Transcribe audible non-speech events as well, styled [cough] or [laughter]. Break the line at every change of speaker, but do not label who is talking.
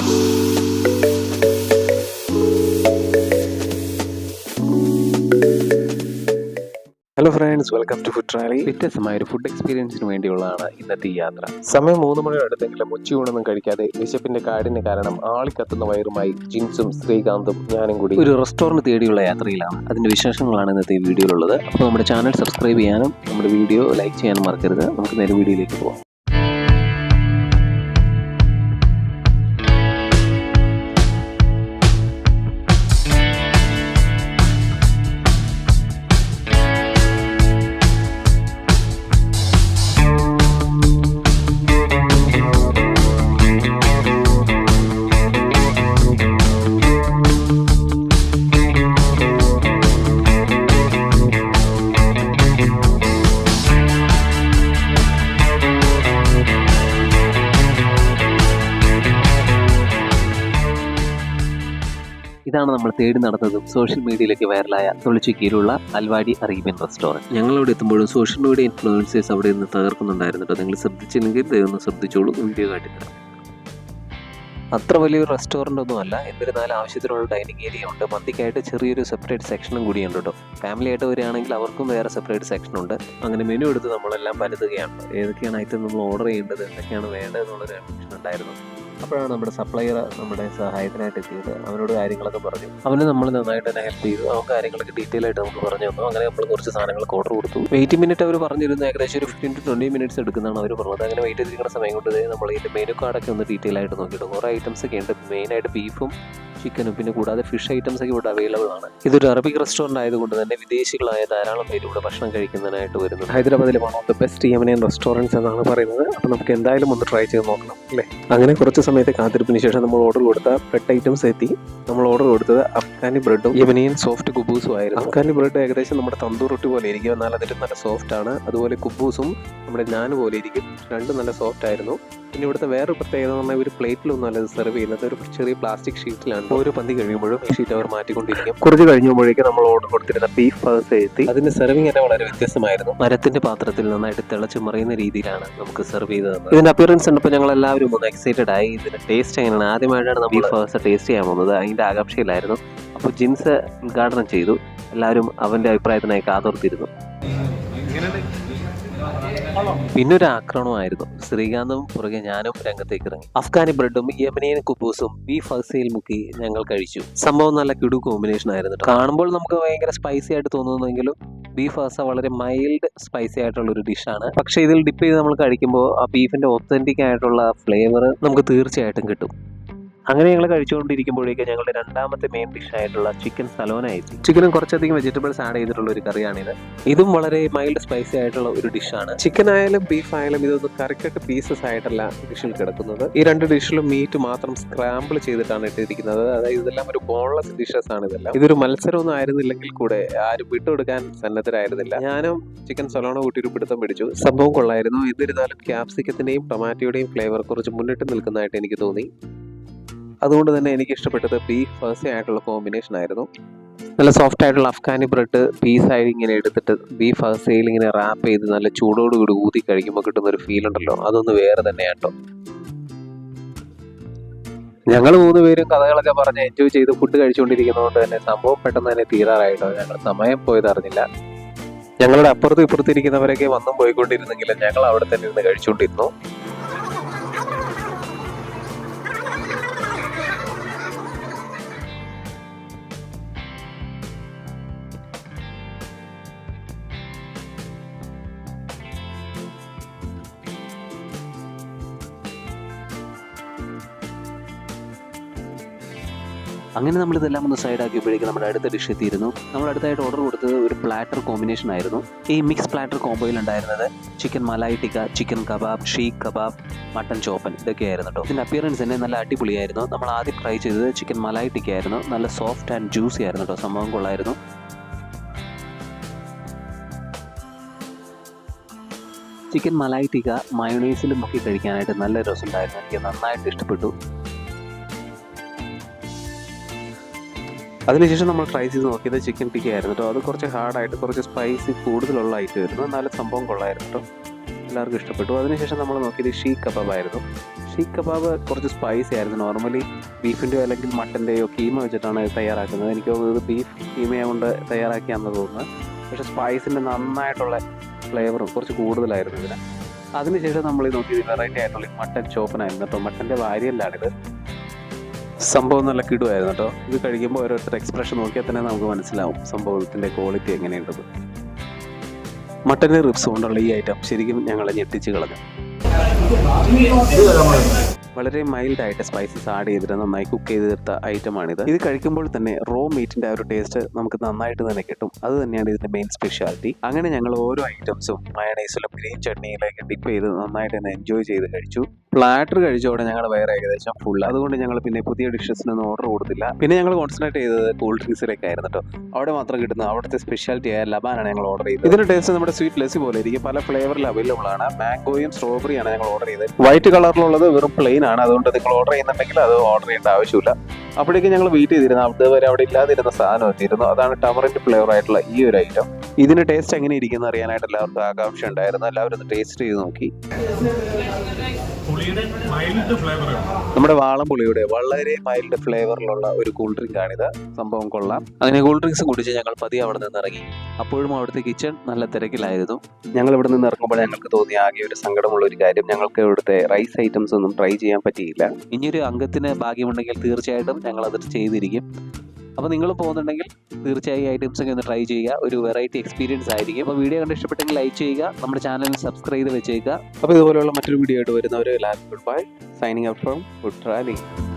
Hello friends welcome to food traveller വ്യത്യസ്തമായ ഒരു food എക്സ്പീരിയൻസിന് വേണ്ടിയുള്ളതാണ് ഇന്നത്തെ ഈ യാത്ര. സമയം മൂന്ന് മണി അടുത്തെങ്കിലും ഉച്ചയൂണൊന്നും കഴിക്കാതെ വിശപ്പിന്റെ കാടിന് കാരണം ആളിക്കത്തുന്ന വയറുമായി ജിൻസും ശ്രീകാന്തും ഞാനും കൂടി ഒരു റെസ്റ്റോറന്റ് തേടിയുള്ള യാത്രയിലാണ്. അതിന്റെ വിശേഷങ്ങളാണ് ഇന്നത്തെ വീഡിയോയിലുള്ളത് അപ്പോൾ നമ്മുടെ ചാനൽ സബ്സ്ക്രൈബ് ചെയ്യാനും നമ്മുടെ വീഡിയോ ലൈക്ക് ചെയ്യാനും മറക്കരുത്. നമുക്ക് നേരെ വീഡിയോയിലേക്ക് പോകാം ഇതാണ് നമ്മൾ തേടി നടന്നതും സോഷ്യൽ മീഡിയയിലേക്ക് വൈറലായ തൊളിച്ചിക്കയിലുള്ള അൽവാടി അറേബ്യൻ റെസ്റ്റോറന്റ് ഞങ്ങളവിടെ എത്തുമ്പോഴും സോഷ്യൽ മീഡിയ ഇൻഫ്ലുവൻസേഴ്സ് അവിടെ നിന്ന് തകർക്കുന്നുണ്ടായിരുന്നു കേട്ടോ. നിങ്ങൾ ശ്രദ്ധിച്ചില്ലെങ്കിൽ ഒന്ന് ശ്രദ്ധിച്ചോളൂ. വീഡിയോ കാട്ടിത്തരാം. അത്ര വലിയൊരു റെസ്റ്റോറന്റ് ഒന്നും അല്ല. എന്നിരുന്നാലും ആവശ്യത്തിനുള്ള ഡൈനിങ് ഏരിയ ഉണ്ട്. മന്തിക്കായിട്ട് ചെറിയൊരു സെപ്പറേറ്റ് സെക്ഷനും കൂടി ഉണ്ട് കേട്ടോ. ഫാമിലി ആയിട്ട് വരികയാണെങ്കിൽ അവർക്കും വേറെ സെപ്പറേറ്റ് സെക്ഷൻ ഉണ്ട്. അങ്ങനെ മെനു എടുത്ത് നമ്മളെല്ലാം പരതുകയാണ്. ഏതൊക്കെയാണ് ഐറ്റം നമ്മൾ ഓർഡർ ചെയ്യേണ്ടത് എന്തൊക്കെയാണ് വേണ്ടത് എന്നുള്ളൊരു കൺഫ്യൂഷൻ ഉണ്ടായിരുന്നു. അപ്പോഴാണ് നമ്മുടെ സപ്ലയർ നമ്മുടെ സഹായത്തിനായിട്ട് എത്തിയത്. അവനോട് കാര്യങ്ങളൊക്കെ പറഞ്ഞു. അവന് നമ്മൾ നന്നായിട്ട് തന്നെ ഹെൽപ്പ് ചെയ്തു. അവൻ കാര്യങ്ങളൊക്കെ ഡീറ്റെയിൽ ആയിട്ട് നമുക്ക് പറഞ്ഞു തന്നു. അങ്ങനെ നമ്മൾ കുറച്ച് സാധനങ്ങൾക്ക് ഓർഡർ കൊടുത്തു. വെയിറ്റ് മിനിറ്റ് അവർ പറഞ്ഞിരുന്നു ഏകദേശം ഒരു ഫിഫ്റ്റീൻ ടു ട്വന്റി മിനിറ്റ്സ് എടുക്കുന്നതാണ് അവർ പറഞ്ഞത്. അങ്ങനെ വെയിറ്റ് ചെയ്തിരിക്കുന്ന സമയം കൊണ്ട് നമ്മൾ ഇതിന്റെ മെനു കാർഡൊക്കെ ഒന്ന് ഡീറ്റെയിൽ ആയിട്ട് നോക്കിയിട്ട് കുറേ ഐറ്റംസ് ഒക്കെ ഉണ്ട്. മെയിനായിട്ട് ബീഫും ചിക്കനും പിന്നെ കൂടാതെ ഫിഷ് ഐറ്റംസ് ഒക്കെ ഇവിടെ അവൈലബിൾ ആണ്. ഇതൊരു അറബിക് റെസ്റ്റോറന്റ് ആയതുകൊണ്ട് തന്നെ വിദേശികളായ ധാരാളം പേര് ഇവിടെ ഭക്ഷണം കഴിക്കുന്നതിനായിട്ട് വരുന്നുണ്ട്. ഹൈദരാബാദിലെ one of the best Yemenian restaurants എന്നാണ് പറയുന്നത്. അപ്പോൾ നമുക്ക് എന്തായാലും ഒന്ന് ട്രൈ ചെയ്ത് നോക്കണം അല്ലേ? അങ്ങനെ കുറച്ച് സമയത്തെ കാത്തിരിപ്പിന് ശേഷം നമ്മൾ ഓർഡർ കൊടുത്ത ബ്രെഡ് ഐറ്റംസ് എത്തി. നമ്മൾ ഓർഡർ കൊടുത്തത് അഫ്ഗാനി ബ്രെഡും യമനിയൻ സോഫ്റ്റ് കുബൂസും ആയിരുന്നു. അഫ്ഗാനി ബ്രെഡ് ഏകദേശം നമ്മുടെ തന്തൂർ റൊട്ടി പോലെ ഇരിക്കും. എന്നാൽ അതിൽ നല്ല സോഫ്റ്റ് ആണ്. അതുപോലെ കുബൂസും നമ്മുടെ ഞാൻ പോലെ ഇരിക്കും. രണ്ടും നല്ല സോഫ്റ്റ് ആയിരുന്നു. പിന്നെ ഇവിടുത്തെ വേറൊരു പ്രത്യേകത എന്ന് പറഞ്ഞാൽ ഒരു പ്ലേറ്റിലൊന്നും അല്ലെങ്കിൽ ഇത് സെർവ് ചെയ്യുന്നത്. ഒരു ചെറിയ പ്ലാസ്റ്റിക് ഷീറ്റിലാണ് ഓരോ പന്തി കഴിയുമ്പോഴും ഈ ഷീറ്റ് അവർ മാറ്റിക്കൊണ്ടിരിക്കും. [laughs] കുറച്ച് കഴിഞ്ഞുമ്പോഴേക്കും നമ്മൾ ഓർഡർ കൊടുത്തിരുന്ന ബീഫ് ഫേഴ്സ് എത്തി അതിന്റെ സെർവിങ് തന്നെ വളരെ വ്യത്യസ്തമായിരുന്നു. മരത്തിന്റെ പാത്രത്തിൽ നന്നായിട്ട് തിളച്ച് മറിയുന്ന രീതിയിലാണ് നമുക്ക് സെർവ് ചെയ്ത് തന്നത്. ഇതിന്റെ അപ്പിയറൻസ് കണ്ടപ്പോൾ ഞങ്ങൾ എല്ലാവരും ഒന്ന് എക്സൈറ്റഡ് ആയി. ഇതിന്റെ ടേസ്റ്റ് എങ്ങനെയാണ്? ആദ്യമായിട്ടാണ് നമ്മൾ ഫേഴ്സ് ടേസ്റ്റ് ചെയ്യാൻ പോകുന്നത്. അതിന്റെ ആകാംക്ഷയിലായിരുന്നു. അപ്പോൾ ജിൻസ് ഉദ്ഘാടനം ചെയ്തു. എല്ലാവരും അവന്റെ അഭിപ്രായത്തിനായി കാതോർത്തിരുന്നു. പിന്നെ ഒരു ആക്രമണമായിരുന്നു ശ്രീകാന്തും പുറകെ ഞാനും രംഗത്തേക്ക് ഇറങ്ങി. അഫ്ഗാനി ബ്രെഡും യമനിയൻ കുബൂസും ബീഫ് ഫസയിൽ മുക്കി ഞങ്ങൾ കഴിച്ചു. സംഭവം നല്ല കിടു കോമ്പിനേഷൻ ആയിരുന്നു കാണുമ്പോൾ നമുക്ക് ഭയങ്കര സ്പൈസി ആയിട്ട് തോന്നുന്നെങ്കിലും ബീഫ് ഹസ വളരെ മൈൽഡ് സ്പൈസി ആയിട്ടുള്ള ഒരു ഡിഷാണ് പക്ഷേ ഇതിൽ ഡിപ്പ് ചെയ്ത് നമ്മൾ കഴിക്കുമ്പോൾ ആ ബീഫിന്റെ ഒത്തന്റിക് ആയിട്ടുള്ള ഫ്ലേവർ നമുക്ക് തീർച്ചയായിട്ടും കിട്ടും. അങ്ങനെ ഞങ്ങൾ കഴിച്ചുകൊണ്ടിരിക്കുമ്പോഴേക്കും ഞങ്ങളുടെ രണ്ടാമത്തെ മെയിൻ ഡിഷ് ആയിട്ടുള്ള ചിക്കൻ സലോന എത്തി ചിക്കനും കുറച്ചധികം വെജിറ്റബിൾസ് ആഡ് ചെയ്തിട്ടുള്ള ഒരു കറിയാണിത്. ഇതും വളരെ മൈൽഡ് സ്പൈസി ആയിട്ടുള്ള ഒരു ഡിഷാണ് ചിക്കൻ ആയാലും ബീഫ് ആയാലും ഇതൊന്ന് കറിക്കട്ട് പീസസ് ആയിട്ടല്ല ഡിഷിൽ കിടക്കുന്നത്. ഈ രണ്ട് ഡിഷിലും മീറ്റ് മാത്രം സ്ക്രാമ്പിൾ ചെയ്തിട്ടാണ് ഇട്ടിരിക്കുന്നത്. അതായത് ഇതെല്ലാം ഒരു ബോൺലെസ് ഡിഷസ് ആണ് ഇതെല്ലാം. ഇതൊരു മത്സരമൊന്നും ആയിരുന്നില്ലെങ്കിൽ കൂടെ ആരും വിട്ടുകൊടുക്കാൻ സന്നദ്ധരായിരുന്നില്ല. ഞാനും ചിക്കൻ സലോണ കൂട്ടി ഒരു പിടുത്തം പിടിച്ചു. സംഭവം കൊള്ളായിരുന്നു. എന്നിരുന്നാലും ക്യാപ്സിക്കത്തിന്റെയും ടൊമാറ്റോയുടെയും ഫ്ലേവർ കുറച്ച് മുന്നിട്ട് നിൽക്കുന്നതായിട്ട് എനിക്ക് തോന്നി. അതുകൊണ്ട് തന്നെ എനിക്ക് ഇഷ്ടപ്പെട്ടത് ബീഫ് ഫേഴ്സി ആയിട്ടുള്ള കോമ്പിനേഷൻ ആയിരുന്നു. നല്ല സോഫ്റ്റ് ആയിട്ടുള്ള അഫ്ഗാനി ബ്രെഡ് പീസായി ഇങ്ങനെ എടുത്തിട്ട് ബീഫ് ഫേസയിൽ ഇങ്ങനെ റാപ്പ് ചെയ്ത് നല്ല ചൂടോടുകൂടി ഊതി കഴിക്കുമ്പോൾ കിട്ടുന്ന ഒരു ഫീൽ ഉണ്ടല്ലോ. അതൊന്ന് വേറെ തന്നെയാട്ടോ ഞങ്ങൾ മൂന്ന് പേരും കഥകളൊക്കെ പറഞ്ഞ് എൻജോയ് ചെയ്ത് ഫുഡ് കഴിച്ചുകൊണ്ടിരിക്കുന്നതുകൊണ്ട് തന്നെ സംഭവം പെട്ടെന്ന് തന്നെ തീരാറായിട്ടോ ഞങ്ങൾ സമയം പോയത് അറിഞ്ഞില്ല. ഞങ്ങളുടെ അപ്പുറത്തും ഇപ്പുറത്തിരിക്കുന്നവരൊക്കെ വന്നും പോയിക്കൊണ്ടിരുന്നെങ്കിലും ഞങ്ങൾ അവിടെ തന്നെ ഇരുന്ന് കഴിച്ചുകൊണ്ടിരുന്നു അങ്ങനെ നമ്മൾ ഇതെല്ലാം ഒന്ന് സൈഡ് ആക്കിയപ്പോഴേക്കും നമ്മുടെ അടുത്ത ഡിഷ് എത്തിയിരുന്നു. നമ്മൾ അടുത്തായിട്ട് ഓർഡർ കൊടുത്തത് ഒരു പ്ലാറ്റർ കോമ്പിനേഷൻ ആയിരുന്നു. ഈ മിക്സ് പ്ലാറ്റർ കോംബോയിൽ ഉണ്ടായിരുന്നത് chicken malai tikka chicken kebab seekh kebab mutton chopan ഇതൊക്കെയായിരുന്നു കേട്ടോ ഇതിന്റെ അപ്പിയറൻസ് തന്നെ നല്ല അടിപൊളിയായിരുന്നു. നമ്മൾ ആദ്യം ട്രൈ ചെയ്തത് ചിക്കൻ മലായി ടിക്ക ആയിരുന്നു. നല്ല സോഫ്റ്റ് ആൻഡ് ജ്യൂസി ആയിരുന്നു കേട്ടോ സംഭവം കൊള്ളായിരുന്നു. ചിക്കൻ മലായി ടിക്ക മയോണൈസിലും മുക്കി കഴിക്കാനായിട്ട് നല്ല രസമുണ്ടായിരുന്നു എനിക്ക് നന്നായിട്ട് ഇഷ്ടപ്പെട്ടു. അതിനുശേഷം നമ്മൾ ട്രൈ ചെയ്ത് നോക്കിയത് ചിക്കൻ ടിക്ക ആയിരുന്നു കേട്ടോ അത് കുറച്ച് ഹാർഡായിട്ട് കുറച്ച് സ്പൈസി കൂടുതലുള്ള ഐറ്റം ആയിരുന്നു. എന്നാലും സംഭവം കൊള്ളായിരുന്നു കേട്ടോ
എല്ലാവർക്കും ഇഷ്ടപ്പെട്ടു. അതിനുശേഷം നമ്മൾ നോക്കിയത് ഷീ കബാബ് ആയിരുന്നു. ഷീ കബാബ് കുറച്ച് സ്പൈസി ആയിരുന്നു. നോർമലി ബീഫിന്റെയോ അല്ലെങ്കിൽ മട്ടന്റെയോ കീമ വെച്ചിട്ടാണ് തയ്യാറാക്കുന്നത്. എനിക്ക് ബീഫ് കീമയെ കൊണ്ട് തയ്യാറാക്കിയാണെന്ന് തോന്നുന്നത്. പക്ഷേ സ്പൈസിന്റെ നന്നായിട്ടുള്ള ഫ്ലേവറും കുറച്ച് കൂടുതലായിരുന്നു ഇതിന്. അതിനുശേഷം നമ്മൾ നോക്കിയത് വെറൈറ്റി ആയിട്ടുള്ള മട്ടൻ ചോപ്പനായിരുന്നു കേട്ടോ മട്ടന്റെ വാരിയല്ലാണിത്. സംഭവം നല്ല കിടുവായിരുന്നു കേട്ടോ. ഇത് കഴിക്കുമ്പോൾ ഓരോരുത്തർ എക്സ്പ്രഷൻ നോക്കിയാൽ തന്നെ നമുക്ക് മനസ്സിലാവും സംഭവത്തിന്റെ ക്വാളിറ്റി എങ്ങനെയുണ്ടത് മട്ടന്റെ റിപ്സ് കൊണ്ടുള്ള ഈ ഐറ്റം ശരിക്കും ഞങ്ങളെ ഞെട്ടിച്ച് കളഞ്ഞു. വളരെ മൈൽഡ് ആയിട്ട് സ്പൈസസ് ആഡ് ചെയ്തിട്ട് നന്നായി കുക്ക് ചെയ്ത് തീർത്ത ഐറ്റമാണിത് ഇത് കഴിക്കുമ്പോൾ തന്നെ റോ മീറ്റിന്റെ ആ ഒരു ടേസ്റ്റ് നമുക്ക് നന്നായിട്ട് തന്നെ കിട്ടും. അത് തന്നെയാണ് ഇതിന്റെ മെയിൻ സ്പെഷ്യാലിറ്റി അങ്ങനെ ഞങ്ങൾ ഓരോ ഐറ്റംസും മയണൈസിലും ഗ്രീൻ ചട്നിയിലേക്ക് ഡിപ്പ് ചെയ്ത് നന്നായിട്ട് തന്നെ എൻജോയ് ചെയ്ത് കഴിച്ചു. പ്ലാറ്റർ കഴിച്ചോടെ ഞങ്ങൾ വയറ് ഏകദേശം ഫുൾ അതുകൊണ്ട് ഞങ്ങൾ പിന്നെ പുതിയ ഡിഷസിനൊന്നും ഓർഡർ കൊടുത്തില്ല. പിന്നെ ഞങ്ങൾ കോൺസെൻട്രേറ്റ് ചെയ്തത് കൂൾ ഡ്രിങ്ക്സിലേക്ക് ആയിരുന്നു കേട്ടോ അവിടെ മാത്രം കിട്ടുന്ന അവിടുത്തെ സ്പെഷ്യാലിറ്റി ആയ ലബാനാണ് ഞങ്ങൾ ഓർഡർ ചെയ്തത്. ഇതിന്റെ ടേസ്റ്റ് നമ്മുടെ സ്വീറ്റ് ലസ്സി പോലെ ഇരിക്കും. പല ഫ്ലേവറിൽ അവൈലബിൾ ആണ്. മാംഗോയും സ്ട്രോബെറിയാണ് ഞങ്ങൾ ഓർഡർ ചെയ്തത്. വൈറ്റ് കളറിലുള്ളത് വെറും പ്ലെയിൻ ആണ് അതുകൊണ്ട് നിങ്ങൾ ഓർഡർ ചെയ്യുന്നുണ്ടെങ്കിൽ അത് ഓർഡർ ചെയ്യേണ്ട ആവശ്യമില്ല. അപ്പോഴേക്കും ഞങ്ങൾ വെയിറ്റ് ചെയ്തിരുന്നു. അതുവരെ അവിടെ ഇല്ലാതിരുന്ന സാധനം എത്തിയിരുന്നു. അതാണ് ടമറിന്റെ ഫ്ലേവർ ആയിട്ടുള്ള ഈ ഒരു ഐറ്റം ഇതിന്റെ ടേസ്റ്റ് എങ്ങനെ ഇരിക്കുന്നു അറിയാനായിട്ട് എല്ലാവർക്കും ആകാംക്ഷ ഉണ്ടായിരുന്നു. എല്ലാവരും ഒന്ന് ടേസ്റ്റ് ചെയ്ത് നോക്കി. നമ്മുടെ വാളംപുളിയുടെ വളരെ മൈൽഡ് ഫ്ലേവറിലുള്ള ഒരു കൂൾ ഡ്രിങ്ക് ആണിത്. സംഭവം കൊള്ളാം. അങ്ങനെ കൂൾ ഡ്രിങ്ക്സ് കുടിച്ച് ഞങ്ങൾ പതിയെ അവിടെ നിന്ന് ഇറങ്ങി അപ്പോഴും അവിടുത്തെ കിച്ചൺ നല്ല തിരക്കിലായിരുന്നു. ഞങ്ങൾ ഇവിടെ നിന്ന് ഇറങ്ങുമ്പോൾ ഞങ്ങൾക്ക് തോന്നിയ ആകെ ഒരു സങ്കടമുള്ള ഒരു കാര്യം ഞങ്ങൾക്ക് ഇവിടുത്തെ റൈസ് ഐറ്റംസ് ഒന്നും ട്രൈ ചെയ്യാൻ പറ്റിയില്ല. ഇനിയൊരു അംഗത്തിന് ഭാഗ്യമുണ്ടെങ്കിൽ തീർച്ചയായിട്ടും ഞങ്ങൾ അത് ചെയ്തിരിക്കും. അപ്പോൾ നിങ്ങൾ പോകുന്നുണ്ടെങ്കിൽ തീർച്ചയായും ഐറ്റംസ് ഒക്കെ ഒന്ന് ട്രൈ ചെയ്യുക. ഒരു വെറൈറ്റി എക്സ്പീരിയൻസ് ആയിരിക്കും. അപ്പോൾ വീഡിയോ കണ്ട് ഇഷ്ടപ്പെട്ടെങ്കിൽ ലൈക്ക് ചെയ്യുക. നമ്മുടെ ചാനൽ സബ്സ്ക്രൈബ് ചെയ്ത് വെച്ചേക്കുക. അപ്പോൾ ഇതുപോലെയുള്ള മറ്റൊരു വീഡിയോ ആയിട്ട് എല്ലാവർക്കും good bye signing up from good travelling